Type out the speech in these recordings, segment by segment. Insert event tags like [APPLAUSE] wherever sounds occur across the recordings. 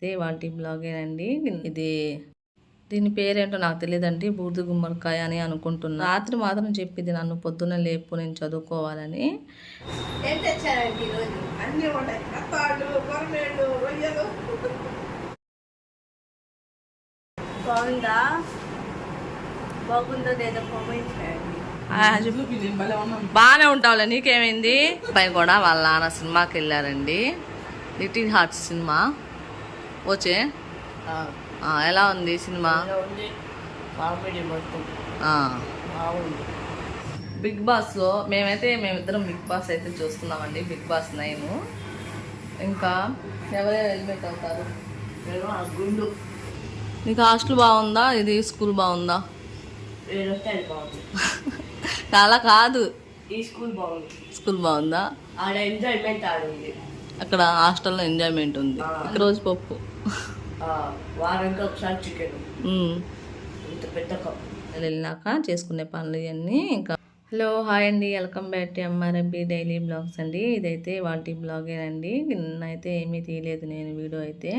అయితే వాటి బ్లాగేనండి ఇది దీని పేరేంటో నాకు తెలియదండి. బూడిద గుమ్మడికాయ అని అనుకుంటున్నా. రాత్రి మాత్రం చెప్పింది నన్ను పొద్దున్న లేపు నేను చదువుకోవాలని. బాగుందా? లేదో బాగానే ఉంటావులే నీకేమైంది? అబ్బాయి కూడా వాళ్ళ నాన్న సినిమాకి వెళ్ళారండి లిటిల్ హార్ట్స్ సినిమా. వచ్చే? ఎలా ఉంది సినిమా? బిగ్ బాస్లో మేమైతే మేమిద్దరం బిగ్ బాస్ అయితే చూస్తున్నామండి బిగ్ బాస్ నైన్. ఇంకా ఎవరెవరు హెల్మెట్ అవుతారు? గుండు. నీకు హాస్టల్ బాగుందా? ఇది స్కూల్ బాగుందా? చాలా [LAUGHS] కాదు. ఈ స్కూల్ బాగుంది. స్కూల్ బాగుందా? ఆడ ఎంజాయ్మెంట్ ఆడుంది. అక్కడ హాస్టల్లో ఎంజాయ్మెంట్ ఉంది. ఇక్కడ రోజు పప్పు. [LAUGHS] వారానికి ఒకసారి చికెన్. ఇంత పెద్ద కప్ వెళ్ళినాక చేసుకునే పనులు ఇవన్నీ ఇంకా. హలో హాయ్ అండి. Welcome back to MRMP daily blogs అండి. ఇదైతే వాటి బ్లాగేనండి నిన్నైతే ఏమీ తీయలేదు నేను వీడియో అయితే.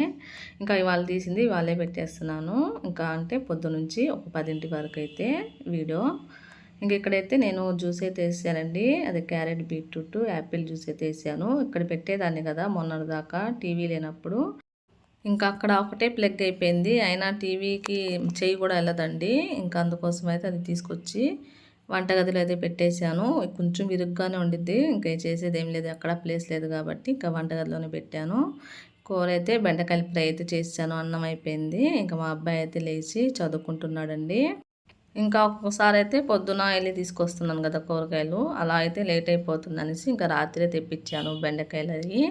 ఇంకా ఇవాళ తీసింది ఇవాళే పెట్టేస్తున్నాను. ఇంకా అంటే పొద్దు నుంచి ఒక పదింటి వరకు అయితే వీడియో. ఇంక ఇక్కడైతే నేను జ్యూస్ అయితే వేసానండి. అది క్యారెట్ బీట్రూట్ యాపిల్ జ్యూస్ అయితే వేసాను. ఇక్కడ పెట్టేదాన్ని కదా మొన్నటిదాకా టీవీ లేనప్పుడు. ఇంకా అక్కడ ఒకటే ప్లగ్ అయిపోయింది. అయినా టీవీకి చెయ్యి కూడా వెళ్ళదండి. ఇంకా అందుకోసం అయితే అది తీసుకొచ్చి వంటగదిలో అయితే పెట్టేశాను. కొంచెం విరుగ్గానే ఉండిద్ది. ఇంకా చేసేది ఏం లేదు. అక్కడ ప్లేస్ లేదు కాబట్టి ఇంకా వంటగదిలోనే పెట్టాను. కూర అయితే బెండకాయల ఫ్రై అయితే చేశాను. అన్నం అయిపోయింది. ఇంకా మా అబ్బాయి అయితే లేచి చదువుకుంటున్నాడండి. ఇంకా ఒక్కొక్కసారి అయితే పొద్దున వెళ్ళి తీసుకొస్తున్నాను కదా కూరగాయలు. అలా అయితే లేట్ అయిపోతుంది అనేసి ఇంకా రాత్రి తెప్పించాను బెండకాయలు అవి.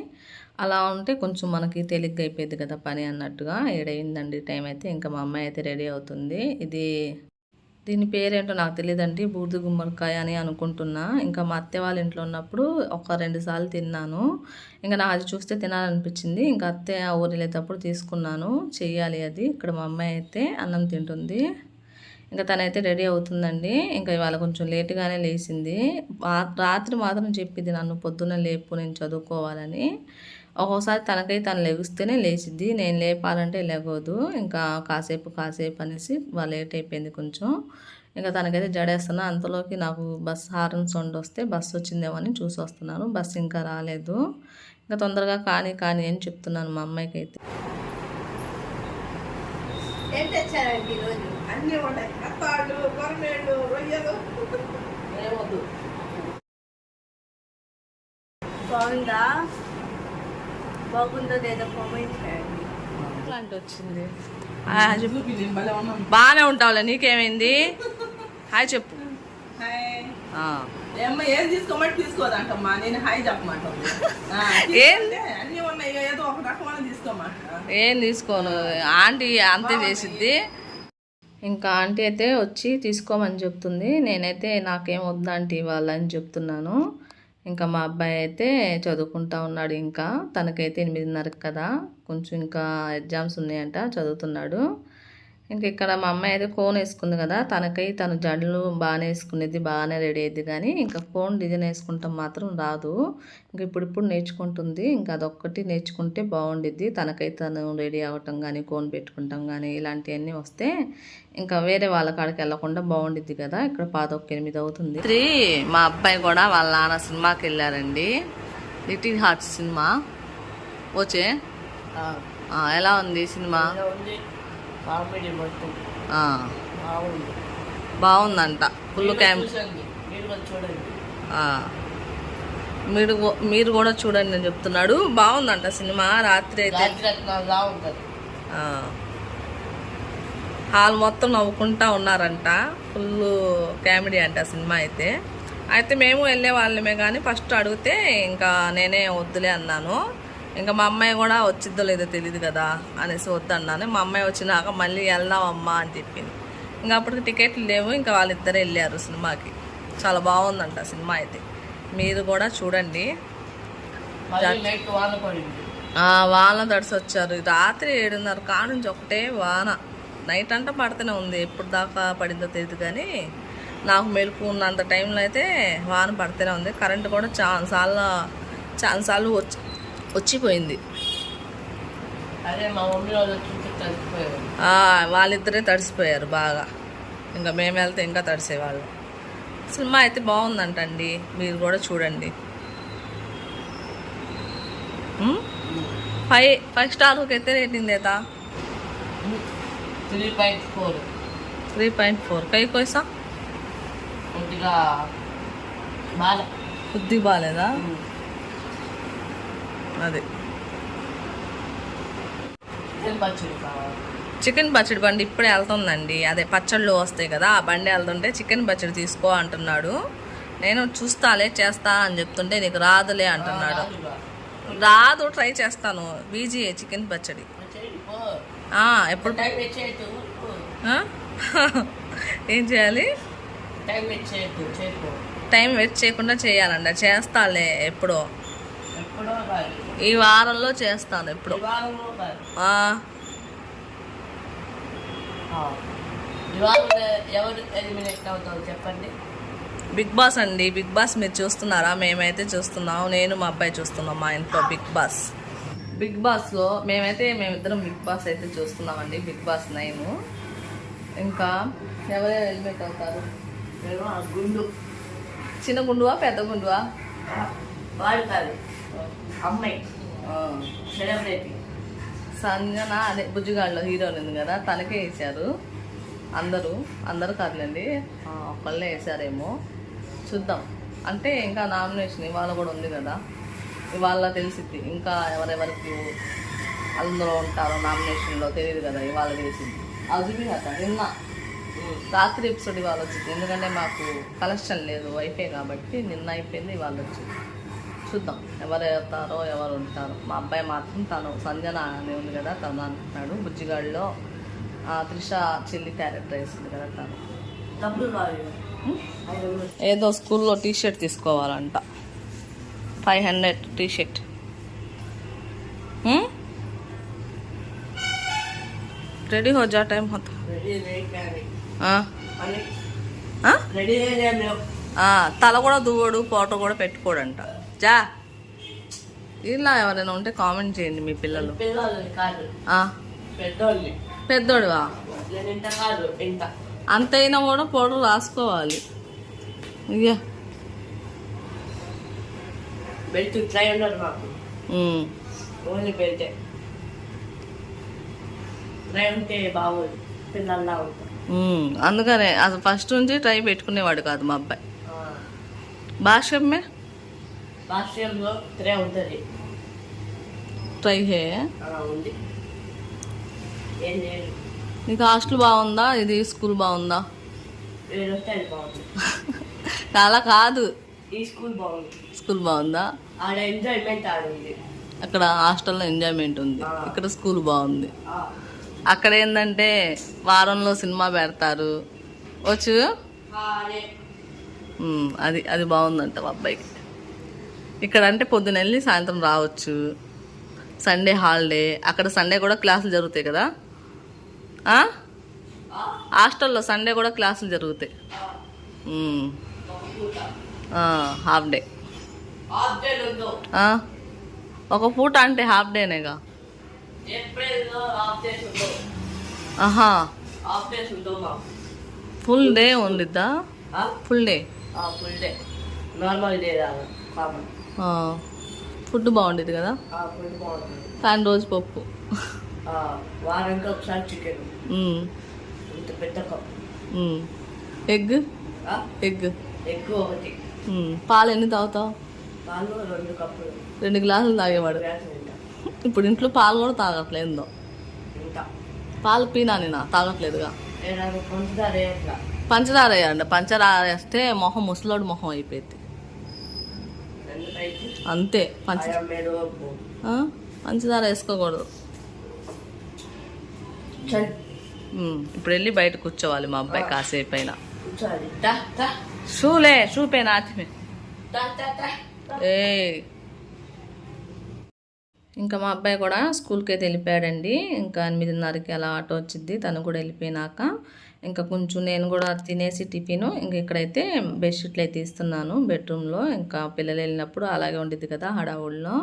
అలా ఉంటే కొంచెం మనకి తేలిగ్గా అయిపోయింది కదా పని అన్నట్టుగా. ఏడైందండి టైం అయితే. ఇంకా మా అమ్మాయి అయితే రెడీ అవుతుంది. ఇది దీని పేరేంటో నాకు తెలియదండి. బూడిద గుమ్మడికాయ అని అనుకుంటున్నా. ఇంకా మా అత్తే వాళ్ళ ఇంట్లో ఉన్నప్పుడు ఒక రెండు సార్లు తిన్నాను. ఇంకా నాకు అది చూస్తే తినాలనిపించింది. ఇంకా అత్తయ్య ఊరు వెళ్ళేటప్పుడు తీసుకున్నాను. చెయ్యాలి అది. ఇక్కడ మా అమ్మాయి అయితే అన్నం తింటుంది. ఇంకా తనైతే రెడీ అవుతుందండి. ఇంకా ఇవాళ కొంచెం లేటుగానే లేచింది. రాత్రి మాత్రం చెప్పింది నన్ను పొద్దున్న లేపు నేను చదువుకోవాలని. ఒక్కోసారి తనకై తను లెగిస్తేనే లేచిద్ది. నేను లేపాలంటే లేగదు ఇంకా కాసేపు కాసేపు అనేసి వాళ్ళు లేట్ అయిపోయింది కొంచెం. ఇంకా తనకైతే జడేస్తున్నా. అంతలోకి నాకు బస్ హారన్ సౌండ్ వస్తే బస్సు వచ్చిందేమో అని చూసి వస్తున్నాను. బస్సు ఇంకా రాలేదు. ఇంకా తొందరగా కానీ కానీ అని చెప్తున్నాను మా అమ్మాయికి అయితే ఏం తెచ్చారండి ఈరోజు? అన్నీ ఉన్నాయి. అత్తాళ్ళు కొరమేళ్ళు రొయ్యలు. ఏమొద్దు బాగుందా? బాగుందో లేదో కామెంట్ చేయండి. వచ్చింది బాగానే ఉంటావులే నీకేమైంది? హాయ్ చెప్పు. ఏం తీసుకోమంటే తీసుకోదంటమ్మా నేను హాయ్ చెప్పమంటాను ఆ, ఏం? తీసుకుంటే అన్నీ ఉన్నాయి ఏదో ఒక రకమైన తీసుకోమంట. ఏం తీసుకోను? ఆంటీ అంతే చేసిద్ది. ఇంకా ఆంటీ అయితే వచ్చి తీసుకోమని చెప్తుంది. నేనైతే నాకేం వద్దు ఆంటీ వాళ్ళని చెప్తున్నాను. ఇంకా మా అబ్బాయి అయితే చదువుకుంటా ఉన్నాడు ఇంకా. తనకైతే ఎనిమిదిన్నర కదా. కొంచెం ఇంకా ఎగ్జామ్స్ ఉన్నాయంట చదువుతున్నాడు. ఇంకా ఇక్కడ మా అమ్మాయి అయితే కోన్ వేసుకుంది కదా తనకై తను జడలు బాగానే వేసుకునేది బాగానే రెడీ అయ్యింది కానీ ఇంకా కోన్ డిజైన్ వేసుకుంటాం మాత్రం రాదు. ఇంక ఇప్పుడు ఇప్పుడు నేర్చుకుంటుంది ఇంకా అదొక్కటి నేర్చుకుంటే బాగుండిద్ది. తనకై తను రెడీ అవ్వటం కానీ కోన్ పెట్టుకుంటాం కానీ ఇలాంటివన్నీ వస్తే ఇంకా వేరే వాళ్ళ కాడికి వెళ్ళకుండా బాగుండిద్ది కదా. ఇక్కడ పాదొక్క ఎనిమిది అవుతుంది. త్రీ మా అబ్బాయి కూడా వాళ్ళ నాన్న సినిమాకి వెళ్ళారండి. Little heart cinema. వచ్చే ఎలా ఉంది సినిమా? ఉంది? కామెడీ బాగుంది. బాగుందంట. ఫుల్ క్యామ్ చూసండి. మీరు. మీరు కూడా చూడండి నేను చెప్తున్నాడు. బాగుందంట సినిమా. రాత్రి అయితే. హాల్ మొత్తం నవ్వుకుంటా ఉన్నారంట. ఫుల్ కామెడీ అంట సినిమా అయితే. అయితే మేము వెళ్ళే వాళ్ళమే కానీ ఫస్ట్ అడిగితే ఇంకా నేనే వద్దులే అన్నాను. ఇంకా మా అమ్మాయి కూడా వచ్చిద్దో లేదో తెలియదు కదా అనేసి వద్దన్నాను. మా అమ్మాయి వచ్చినాక మళ్ళీ వెళ్దాం అమ్మా అని చెప్పింది. ఇంకా అప్పటికి టికెట్లు లేవు ఇంకా వాళ్ళిద్దరు వెళ్ళారు సినిమాకి. చాలా బాగుందంట సినిమా అయితే. మీరు కూడా చూడండి. వాన తడిసి వచ్చారు రాత్రి ఏడున్నర కాడ నుంచి ఒకటే వాన. నైట్ అంతా పడుతూనే ఉంది. ఎప్పుడు దాకా పడిందో తెలియదు కానీ నాకు మెలకు ఉన్నంత టైంలో అయితే వాన పడుతూనే ఉంది. కరెంట్ కూడా చాలా సార్లు చాలా సార్లు వచ్చి వచ్చిపోయింది. వాళ్ళిద్దరే తడిసిపోయారు బాగా. ఇంకా మేము వెళ్తే ఇంకా తడిసేవాళ్ళు. సినిమా అయితే బాగుందంటండి. మీరు కూడా చూడండి? ఫైవ్ ఫైవ్ స్టార్కి అయితే rating దేతా three point four. Three point four. కై కోసా కొద్దిగా బాగా బుద్ధి బాగాలేదా అది. చికెన్ పచ్చడి బండి ఇప్పుడే వెళ్తుందండి. అదే పచ్చళ్ళు వస్తాయి కదా ఆ బండి వెళ్తుంటే చికెన్ పచ్చడి తీసుకో అంటున్నాడు. నేను చూస్తాలే చేస్తా అని చెప్తుంటే నీకు రాదులే అంటున్నాడు. రాదు ట్రై చేస్తాను. బీజీ చికెన్ పచ్చడి. ఎప్పుడు? ఏం చేయాలి? టైం వేస్ట్ చేయొద్దు చేయకు టైం వేస్ట్ చేయకుండా చేయాలండి చేస్తాలే ఎప్పుడో. ఈ వారంలో చేస్తాను ఎప్పుడో. ఈ వారంలో కాదు ఆ, ఆ. ఈ వారం ఎవరు ఎలిమినేట్ అవుతారు చెప్పండి. బిగ్ బాస్ అండి. బిగ్ బాస్ మీరు చూస్తున్నారా? మేమైతే చూస్తున్నాం. నేను మా అబ్బాయి చూస్తున్నాం మా ఇంట్లో బిగ్ బాస్. బిగ్ బాస్లో మేమైతే మేమిద్దరం బిగ్ బాస్ అయితే చూస్తున్నామండి. బిగ్ బాస్ నైన్ ఇంకా ఎవరెవరు ఎలిమినేట్ అవుతారు? గుండు. చిన్న గుండువా పెద్ద గుండువా? వాడు కాదు అమ్మాయి. సెలబ్రిటీ సంజన అదే బుజ్జిగాడులో హీరోయిన్ ఉంది కదా తనకే వేశారు. అందరూ అందరూ కాదులేండి ఒక్కళ్ళే వేశారేమో. చూద్దాం. అంటే ఇంకా నామినేషన్ ఇవాళ కూడా ఉంది కదా. ఇవాళ తెలిసిద్ది ఇంకా ఎవరెవరికి అందులో ఉంటారో నామినేషన్లో తెలియదు కదా ఇవాళ తెలిసింది అది అట నిన్న. రాత్రి ఎపిసోడ్ ఇవాళ వచ్చింది. ఎందుకంటే మాకు కలెక్షన్ లేదు వైఫై కాబట్టి నిన్న అయిపోయింది ఇవాళ వచ్చింది. చూద్దాం. ఎవరు వెళ్తారో ఎవరు ఉంటారో. మా అబ్బాయి మాత్రం తను సంజన అని ఉంది కదా తను అంటున్నాడు. బుజ్జిగాడిలో ఆ, త్రిష చెల్లి క్యారెక్టర్ వేసింది కదా తను. ఏదో స్కూల్లో T shirt తీసుకోవాలంట. Five hundred T shirt ready హో జా టైం హోతా. రెడీ కానీ ఆ? ఆ, తల కూడా దువ్వడు ఫోటో కూడా పెట్టుకోడంట. జా ఇలా ఎవరైనా ఉంటే కామెంట్ చేయండి మీ పిల్లలు. పెద్దోడివా? అంతైనా కూడా పౌడర్ రాసుకోవాలి. ఇయ్య బెల్ట్ మాకు. ఓన్లీ బెల్టే. ట్రై ఉంటే బాగోదు పిల్లల్లా ఉంటాం ఉమ్, అందుకనే అసలు ఫస్ట్ నుంచి ట్రై పెట్టుకునేవాడు కాదు మా అబ్బాయి. భాష్యమే ట్రై ఉంటుంది. ట్రై చే అలా ఉంది. ఏం లేదు నీకు హాస్టల్ బాగుందా? ఇది స్కూల్ బాగుందా? ఏది వస్తే అది బాగుంది. [LAUGHS] చాలా కాదు. ఈ స్కూల్ బాగుంది. స్కూల్ బాగుందా? ఆడ ఎంజాయ్మెంట్ ఆడుంది అక్కడ హాస్టల్లో ఎంజాయ్మెంట్ ఉంది. ఇక్కడ స్కూల్ బాగుంది. అక్కడ ఏంటంటే వారంలో సినిమా పెడతారు. వచ్చు అది అది బాగుందంట మా అబ్బాయికి. ఇక్కడ అంటే పొద్దున వెళ్ళి సాయంత్రం రావచ్చు. సండే హాలిడే అక్కడ సండే కూడా క్లాసులు జరుగుతాయి కదా? హాస్టల్లో సండే కూడా క్లాసులు జరుగుతాయి. Half day? ఒక పూట అంటే హాఫ్ డేనేగా ఆహా. Full day ఉండిద్దా? Full day full day normal day common food బాగుండేది కదా? కానీ రోజు పప్పు. ఆ, వారానికి ఒకసారి చికెన్. ఉమ్, ఇంత పెద్ద cup um. Egg? Egg. Egg ఒకటి. పాలు ఎన్ని తాగుతావు? పాలు రెండు కప్పులు. రెండు గ్లాసులు తాగేవాడు ఇప్పుడు ఇంట్లో పాలు కూడా తాగట్లేదో పాలు పీనా నేను తాగట్లేదుగా? పంచదార వేయట్లా. పంచదార వేయండి. పంచదార వేస్తే మొహం ముసలోడు మొహం అయిపోయింది అంతే. పంచ? పంచదార. వేసుకోకూడదు. ఇప్పుడు వెళ్ళి బయట కూర్చోవాలి మా అబ్బాయి కాసేపు అయినా షూలే షూ పైన ఆతిమే ఏ ఇంకా మా అబ్బాయి కూడా స్కూల్కి అయితే వెళ్ళిపోయాడండి. ఇంకా ఎనిమిదిన్నరకి అలా ఆటో వచ్చింది తను కూడా వెళ్ళిపోయినాక. ఇంకా కొంచెం నేను కూడా తినేసి టిఫిన్. ఇంకా ఇక్కడైతే బెడ్షీట్లు అయితే తీస్తున్నాను బెడ్రూమ్లో ఇంకా పిల్లలు వెళ్ళినప్పుడు అలాగే ఉండిద్ది కదా హడావుల్లో.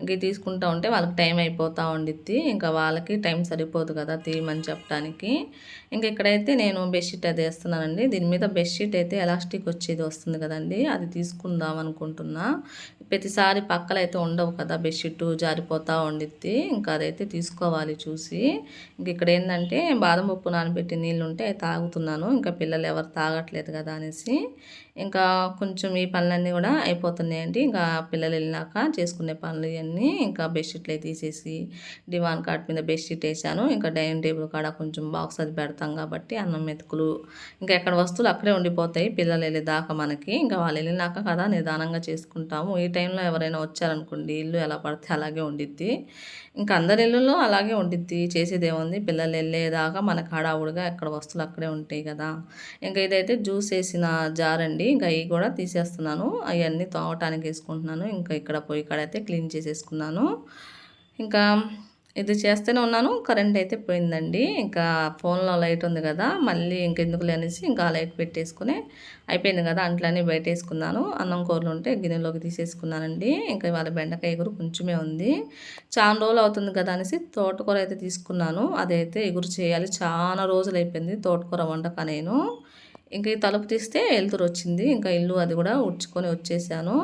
ఇంక తీసుకుంటూ తీసుకుంటా ఉంటే వాళ్ళకి టైం అయిపోతూ ఉండిద్ది. ఇంకా వాళ్ళకి టైం సరిపోదు కదా తీయమని చెప్పడానికి. ఇంకా ఇక్కడైతే నేను బెడ్షీట్ అది వేస్తున్నానండి. దీని మీద బెడ్షీట్ అయితే ఎలాస్టిక్ వచ్చేది వస్తుంది కదండి. అది తీసుకుందాం అనుకుంటున్నా. ప్రతిసారి పక్కలు అయితే ఉండవు కదా బెడ్షీట్ జారిపోతూ ఉండిద్ది. ఇంకా అదైతే తీసుకోవాలి చూసి. ఇంక ఇక్కడ ఏంటంటే బాదం పప్పు నానబెట్టి నీళ్ళు ఉంటే తాగుతున్నాను. ఇంకా పిల్లలు ఎవరు తాగట్లేదు కదా అనేసి. ఇంకా కొంచెం ఈ పనులన్నీ కూడా అయిపోతున్నాయండి. ఇంకా పిల్లలు వెళ్ళినాక చేసుకునే పనులు ఇవన్నీ. ఇంకా బెడ్షీట్లు అయితే తీసేసి డివాన్ కార్ట్ మీద బెడ్షీట్ వేసాను. ఇంకా డైనింగ్ టేబుల్ కాడ కొంచెం బాక్స్ అది పెడతాం కాబట్టి అన్నం మెతుకులు. ఇంకా ఎక్కడ వస్తువులు అక్కడే ఉండిపోతాయి. పిల్లలు వెళ్ళేదాకా మనకి. ఇంకా వాళ్ళు వెళ్ళినాక కదా నిదానంగా చేసుకుంటాము. ఈ టైంలో ఎవరైనా వచ్చారనుకోండి ఇల్లు ఎలా పడితే అలాగే ఉండిద్ది. ఇంకా అందరి ఇల్లులో అలాగే ఉండిద్ది. చేసేది ఏముంది? పిల్లలు వెళ్ళేదాకా మనకు హడావుడిగా ఎక్కడ వస్తువులు అక్కడే ఉంటాయి కదా. ఇంకా ఇదైతే జ్యూస్ వేసిన జార్ అండి. ఇంకా ఇవి కూడా తీసేస్తున్నాను. అవన్నీ తోమటానికి వేసుకుంటున్నాను. ఇంకా ఇక్కడ పొయ్యి కాడైతే క్లీన్ చేసేసుకున్నాను. ఇంకా ఇది చేస్తూనే ఉన్నాను. కరెంట్ అయితే పోయిందండి. ఇంకా ఫోన్లో లైట్ ఉంది కదా మళ్ళీ ఇంకెందుకు లేనేసి ఇంకా లైట్ పెట్టేసుకుని అయిపోయింది కదా అంట్లనే బయట వేసుకున్నాను అన్నం కూరలు ఉంటే గిన్నెలోకి తీసేసుకున్నానండి. ఇంకా ఇవాళ బెండకాయ ఎగురు కొంచెమే ఉంది. చాలా రోజులు అవుతుంది కదా అనేసి తోటకూర అయితే తీసుకున్నాను. అదైతే ఎగురు చేయాలి. చాలా రోజులు అయిపోయింది తోటకూర వండక నేను. ఇంకా ఈ తలుపు తీస్తే వెళ్తురు వచ్చింది. ఇంకా ఇల్లు అది కూడా ఉడ్చుకొని వచ్చేసాను.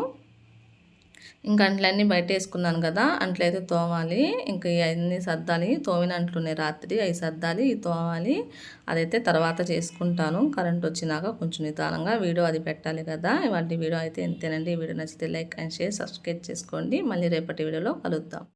ఇంకా అంట్లన్నీ బయట వేసుకున్నాను కదా అంట్లయితే తోమాలి. ఇంకా ఇవన్నీ సర్దాలి. తోమిన అంట్లున్నాయి రాత్రి అవి సర్దాలి ఇవి తోమాలి. అదైతే తర్వాత చేసుకుంటాను. కరెంట్ వచ్చినాక కొంచెం నిదానంగా వీడియో అది పెట్టాలి కదా. ఇవాటి వీడియో అయితే ఎంతేనండి వీడియో నచ్చితే లైక్ అండ్ షేర్ సబ్స్క్రైబ్ చేసుకోండి. మళ్ళీ రేపటి వీడియోలో కలుద్దాం.